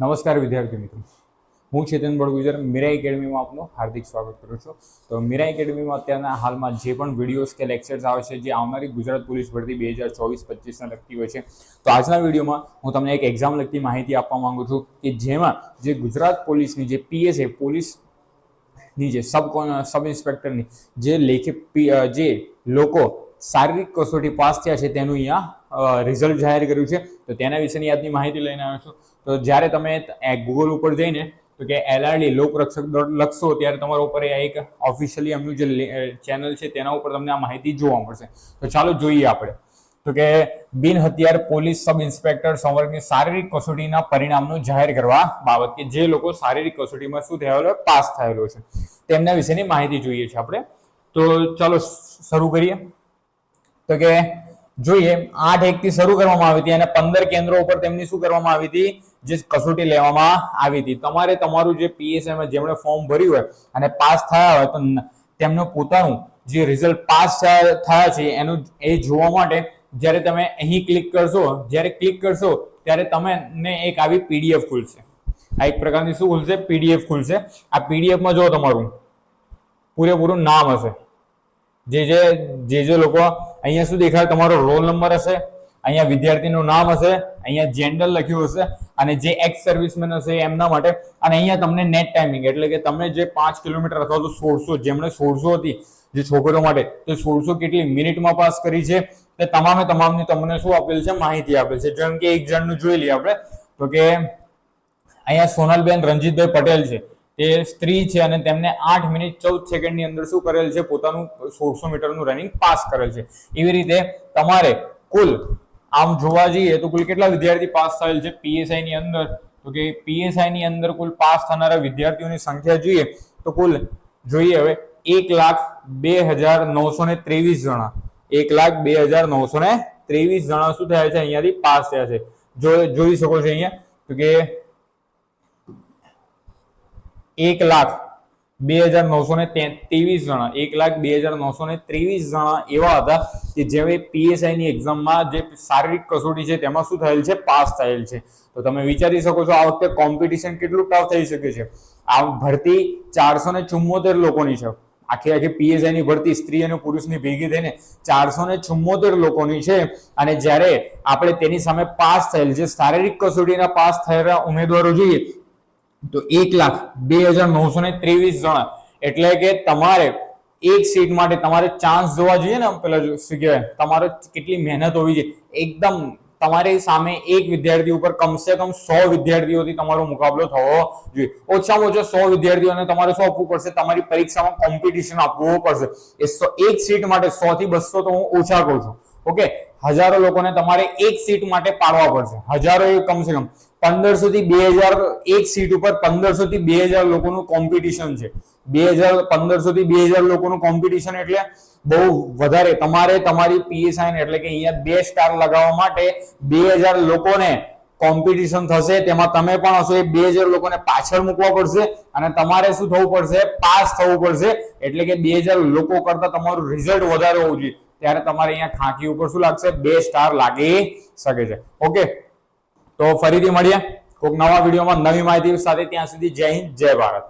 નમસ્કાર વિદ્યાર્થી મિત્રો. હું ચેતન બળગુજર મીરા એકેડમીમાં આપનું હાર્દિક સ્વાગત કરું છું. તો મીરા એકેડમીમાં અત્યારના હાલમાં જે પણ વિડીયોઝ કે લેક્ચર્સ આવે છે, જે આવનારી ગુજરાત પોલીસ ભરતી બે હજાર ચોવીસ, પચીસને લગતી હોય છે, તો આજના વિડીયોમાં હું તમને એક એક્ઝામ લગતી માહિતી આપવા માંગુ છું કે જેમાં જે ગુજરાત પોલીસની જે પીએસએ પોલીસની જે સબ સબ ઇન્સ્પેક્ટરની જે લેખિત જે લોકો શારીરિક કસોટી પાસ થયા છે તેનું અહીંયા રિઝલ્ટ જાહેર કર્યું છે. તો તેના વિશેની આજની માહિતી લઈને આવ્યો છું. તો જ્યારે તમે ગૂગલ ઉપર જઈને, તો કે એલઆરડી લોકરક્ષક દળ લખશો, ત્યારે તમારા ઉપર એક ઓફિશિયલી એમનું જે ચેનલ છે, તેના ઉપર તમને આ માહિતી જોવા મળશે. તો ચાલો જોઈએ આપણે. તો કે બિન હથિયાર પોલીસ સબ ઇન્સ્પેક્ટર સંવર્ગની શારીરિક કસોટીના પરિણામનું જાહેર કરવા બાબત કે જે લોકો શારીરિક કસોટીમાં શું થયેલો, પાસ થયેલો છે. તેમના વિશેની માહિતી જોઈએ છે આપણે. તો ચાલો શરૂ કરીએ. તો કે જોઈએ, આઠ એક થી શરૂ કરવામાં આવી હતી અને પંદર કેન્દ્રો ઉપર તેમની શું કરવામાં આવી હતી? જે કસોટી લેવામાં આવી હતી. તમારે તમારું જે પીએસએમ જેમણે ફોર્મ ભર્યું હોય અને પાસ થયા હોય, તો તેમનું પોતાનું જે રિઝલ્ટ પાસ થયા છે, એનું એ જોવા માટે જ્યારે તમે અહીં ક્લિક કરશો, જ્યારે ક્લિક કરશો, ત્યારે તમને એક આવી પીડીએફ ખુલશે. આ એક પ્રકારની શું ખુલશે? પીડીએફ ખુલશે. આ પીડીએફમાં જો તમારું. પૂરેપૂરું નામ હશે. જે જે જે જે લોકો અહીંયા શું દેખાય? તમારો રોલ નંબર હશે. અહીંયા વિદ્યાર્થીનું નામ હશે. અહીંયા જેન્ડર લખ્યું હશે. અને જે એક્સ સર્વિસમેન હશે એમના માટે. અને અહીંયા તમને નેટ ટાઈમિંગ એટલે કે તમે જે પાંચ કિલોમીટર અથવા તો સોળસો, જેમણે સોળસો હતી, જે છોકરીઓ માટે, તે સોળસો કેટલી મિનિટમાં પાસ કરી છે? તે તમામે તમામની તમને શું આપેલ છે? માહિતી આપેલ છે. જેમ કે એક જણનું જોઈ લઈએ આપણે. તો કે અહીંયા સોનલબેન રણજીતભાઈ પટેલ છે. તે સ્ત્રી છે અને તેમને આઠ મિનિટ ચૌદ સેકન્ડની અંદર શું કરેલ છે? પોતાનું સોળસો મીટરનું રનિંગ પાસ કરેલ છે. એવી રીતે તમારે કુલ આમ જોવા જઈએ તો કુલ કેટલા વિદ્યાર્થી પાસ થયેલ છે? પીએસઆઈ ની અંદર. તો કે પીએસઆઈ ની અંદર કુલ પાસ થનારા વિદ્યાર્થીઓની સંખ્યા જોઈએ તો કુલ જોઈએ હવે એક લાખ બે હજાર નવસો ને ત્રેવીસ જણા. એક લાખ બે હજાર નવસો ને ત્રેવીસ જણા શું થયા છે? અહીંયાથી પાસ થયા છે. જોઈ શકો છો અહીંયા. તો કે એક લાખ બે હજાર નવસો ને ત્રેવીસ જણા, એક લાખ બે હજાર નવસો ને ત્રેવીસ જણા એવા હતા કે જેવે પીએસઆઈ ની એક્ઝામમાં જે શારીરિક કસોટી છે તેમાં શું થયેલ છે? પાસ થયેલ છે. તો તમે વિચારી શકો છો આ વખતે કોમ્પિટિશન કેટલું ટફ થઈ શકે છે. આ ભરતી ચારસો ને ચુમ્મોતેર લોકોની છે. આખી આખી પીએસઆઈ ની ભરતી સ્ત્રી અને પુરુષની ભેગી થઈને ચારસો ને ચુમ્મોતેર લોકોની છે. અને જ્યારે આપણે તેની સામે પાસ થયેલ છે, શારીરિક કસોટીના પાસ થયેલા ઉમેદવારો જોઈએ તો એક લાખ બે હજાર નવસો ને ત્રેવીસ જણા. એટલે કે તમારે એક સીટ માટે તમારે ચાન્સ જોવા જોઈએ ને પેલા શું કહેવાય? તમારે કેટલી મહેનત હોવી જોઈએ. એકદમ તમારી સામે એક વિદ્યાર્થી ઉપર કમસે કમ સો વિદ્યાર્થીઓથી તમારો મુકાબલો થવો જોઈએ. ઓછામાં ઓછા સો વિદ્યાર્થીઓને તમારે શું આપવું પડશે, તમારી પરીક્ષામાં કોમ્પિટિશન આપવું પડશે. એ એક સીટ માટે સો થી બસો તો હું ઓછા કહું છું. ઓકે હજારો લોકોને તમારે એક સીટ માટે પાડવા પડશે. હજારો એ કમસે કમ પંદરસો થી બે હજાર એક સીટ ઉપર પંદરસો થી બે હજાર લોકોનું કોમ્પિટિશન છે. બે હજાર પંદરસો થી બે હજાર લોકોનું કોમ્પિટિશન એટલે બહુ વધારે. તમારે તમારી પીએસઆઈ એટલે કે અહીંયા બે સ્ટાર લગાવવા માટે બે હજાર લોકોને કોમ્પિટિશન થશે. તેમાં તમે પણ હશો એ બે હજાર લોકોને પાછળ મૂકવા પડશે અને તમારે શું થવું પડશે? પાસ થવું પડશે. એટલે કે બે હજાર લોકો કરતા તમારું રિઝલ્ટ વધારે હોવું જોઈએ. ત્યારે તમારે અહીંયા ખાંકી ઉપર શું લાગશે? બે સ્ટાર લાગી શકે છે. ઓકે તો ફરીથી મળીએ. કોઈક નવા વિડીયોમાં નવી માહિતી સાથે ત્યાં સુધી જય હિન્દ, જય ભારત.